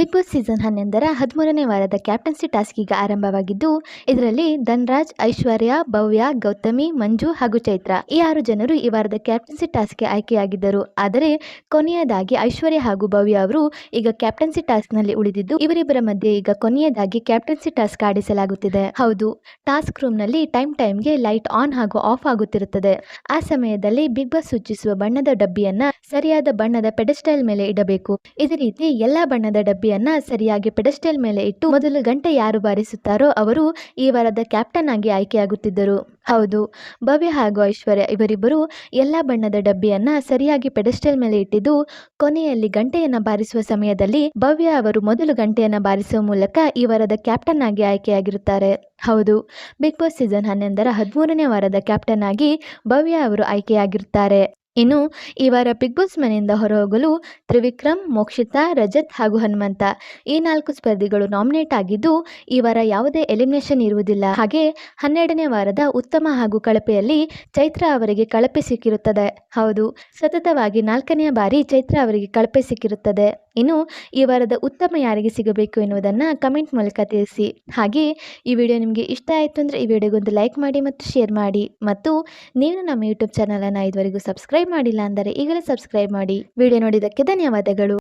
Big boss season ಹನ್ನೊಂದರ ಹದಿಮೂರನೇ ವಾರದ ಕ್ಯಾಪ್ಟನ್ಸಿ ಟಾಸ್ಕ್ ಈಗ ಆರಂಭವಾಗಿದ್ದು, ಇದರಲ್ಲಿ ಧನ್ರಾಜ್, ಐಶ್ವರ್ಯ, ಭವ್ಯ, ಗೌತಮಿ, ಮಂಜು ಹಾಗೂ ಚೈತ್ರ. ಈ ಆರು ಜನರು ಈ ವಾರದ ಕ್ಯಾಪ್ಟನ್ಸಿ ಟಾಸ್ಕ್ಗೆ ಆಯ್ಕೆಯಾಗಿದ್ದರು. ಆದರೆ, ಕೊನೆಯದಾಗಿ ಐಶ್ವರ್ಯ ಹಾಗೂ ಭವ್ಯ ಅವರು ಈಗ ಕ್ಯಾಪ್ಟನ್ಸಿ ಟಾಸ್ಕ್ನಲ್ಲಿ ಉಳಿದಿದ್ದು, ಇವರಿಬ್ಬರ ಮಧ್ಯೆ ಈಗ ಕೊನೆಯದಾಗಿ ಕ್ಯಾಪ್ಟನ್ಸಿ ಟಾಸ್ಕ್ ಆಡಿಸಲಾಗುತ್ತಿದೆ. ಹೌದು, ಟಾಸ್ಕ್ ರೂಮ್ನಲ್ಲಿ ಟೈಮ್ ಟೈಮ್ಗೆ ಲೈಟ್ ಆನ್ ಹಾಗೂ ಆಫ್ ಆಗುತ್ತಿರುತ್ತದೆ. ಆ ಸಮಯದಲ್ಲಿ ಬಿಗ್ ಬಾಸ್ ಸೂಚಿಸುವ ಬಣ್ಣದ ಡಬ್ಬಿಯನ್ನ ಸರಿಯಾದ ಬಣ್ಣದ ಪೆಡೆಸ್ಟೈಲ್ ಮೇಲೆ ಇಡಬೇಕು. ಇದೇ ರೀತಿ ಎಲ್ಲಾ ಬಣ್ಣದ ಡಬ್ಬಿಯನ್ನ ಸರಿಯಾಗಿ ಪೆಡೆಸ್ಟೈಲ್ ಮೇಲೆ ಇಟ್ಟು ಮೊದಲು ಗಂಟೆ ಯಾರು ಬಾರಿಸುತ್ತಾರೋ ಅವರು ಈ ವಾರದ ಕ್ಯಾಪ್ಟನ್ ಆಗಿ ಆಯ್ಕೆಯಾಗುತ್ತಿದ್ದರು. ಹೌದು, ಭವ್ಯ ಹಾಗೂ ಐಶ್ವರ್ಯ ಇವರಿಬ್ಬರು ಎಲ್ಲ ಬಣ್ಣದ ಡಬ್ಬಿಯನ್ನ ಸರಿಯಾಗಿ ಪೆಡೆಸ್ಟೈಲ್ ಮೇಲೆ ಇಟ್ಟಿದ್ದು, ಕೊನೆಯಲ್ಲಿ ಗಂಟೆಯನ್ನು ಬಾರಿಸುವ ಸಮಯದಲ್ಲಿ ಭವ್ಯ ಅವರು ಮೊದಲು ಗಂಟೆಯನ್ನು ಬಾರಿಸುವ ಮೂಲಕ ಈ ವಾರದ ಕ್ಯಾಪ್ಟನ್ ಆಗಿ ಆಯ್ಕೆಯಾಗಿರುತ್ತಾರೆ. ಹೌದು, ಬಿಗ್ ಬಾಸ್ ಸೀಸನ್ ಹನ್ನೊಂದರ ಹದಿಮೂರನೇ ವಾರದ ಕ್ಯಾಪ್ಟನ್ ಆಗಿ ಭವ್ಯ ಅವರು ಆಯ್ಕೆಯಾಗಿರುತ್ತಾರೆ. ಇನ್ನು ಈ ವಾರ ಬಿಗ್ ಬಾಸ್ ಮನೆಯಿಂದ ಹೊರಹೋಗಲು ತ್ರಿವಿಕ್ರಮ್, ಮೋಕ್ಷಿತಾ, ರಜತ್ ಹಾಗೂ ಹನುಮಂತ ಈ ನಾಲ್ಕು ಸ್ಪರ್ಧಿಗಳು ನಾಮಿನೇಟ್ ಆಗಿದ್ದು, ಈ ವಾರ ಯಾವುದೇ ಎಲಿಮಿನೇಷನ್ ಇರುವುದಿಲ್ಲ. ಹಾಗೆ ಹನ್ನೆರಡನೇ ವಾರದ ಉತ್ತಮ ಹಾಗೂ ಕಳಪೆಯಲ್ಲಿ ಚೈತ್ರ ಅವರಿಗೆ ಕಳಪೆ ಸಿಕ್ಕಿರುತ್ತದೆ. ಹೌದು, ಸತತವಾಗಿ ನಾಲ್ಕನೆಯ ಬಾರಿ ಚೈತ್ರ ಅವರಿಗೆ ಕಳಪೆ ಸಿಕ್ಕಿರುತ್ತದೆ. ಇನ್ನು ಈ ವಾರದ ಉತ್ತಮ ಯಾರಿಗೆ ಸಿಗಬೇಕು ಎನ್ನುವುದನ್ನು ಕಮೆಂಟ್ ಮೂಲಕ ತಿಳಿಸಿ. ಹಾಗೆ ಈ ವಿಡಿಯೋ ನಿಮಗೆ ಇಷ್ಟ ಆಯಿತು ಅಂದರೆ ಈ ವಿಡಿಯೋಗೊಂದು ಲೈಕ್ ಮಾಡಿ ಮತ್ತು ಶೇರ್ ಮಾಡಿ. ಮತ್ತು ನೀವು ನಮ್ಮ ಯೂಟ್ಯೂಬ್ ಚಾನಲನ್ನು ಇದುವರೆಗೂ ಸಬ್ಸ್ಕ್ರೈಬ್ ಮಾಡಿಲ್ಲ ಅಂದರೆ ಈಗಲೇ ಸಬ್ಸ್ಕ್ರೈಬ್ ಮಾಡಿ. ವಿಡಿಯೋ ನೋಡಿದ್ದಕ್ಕೆ ಧನ್ಯವಾದಗಳು.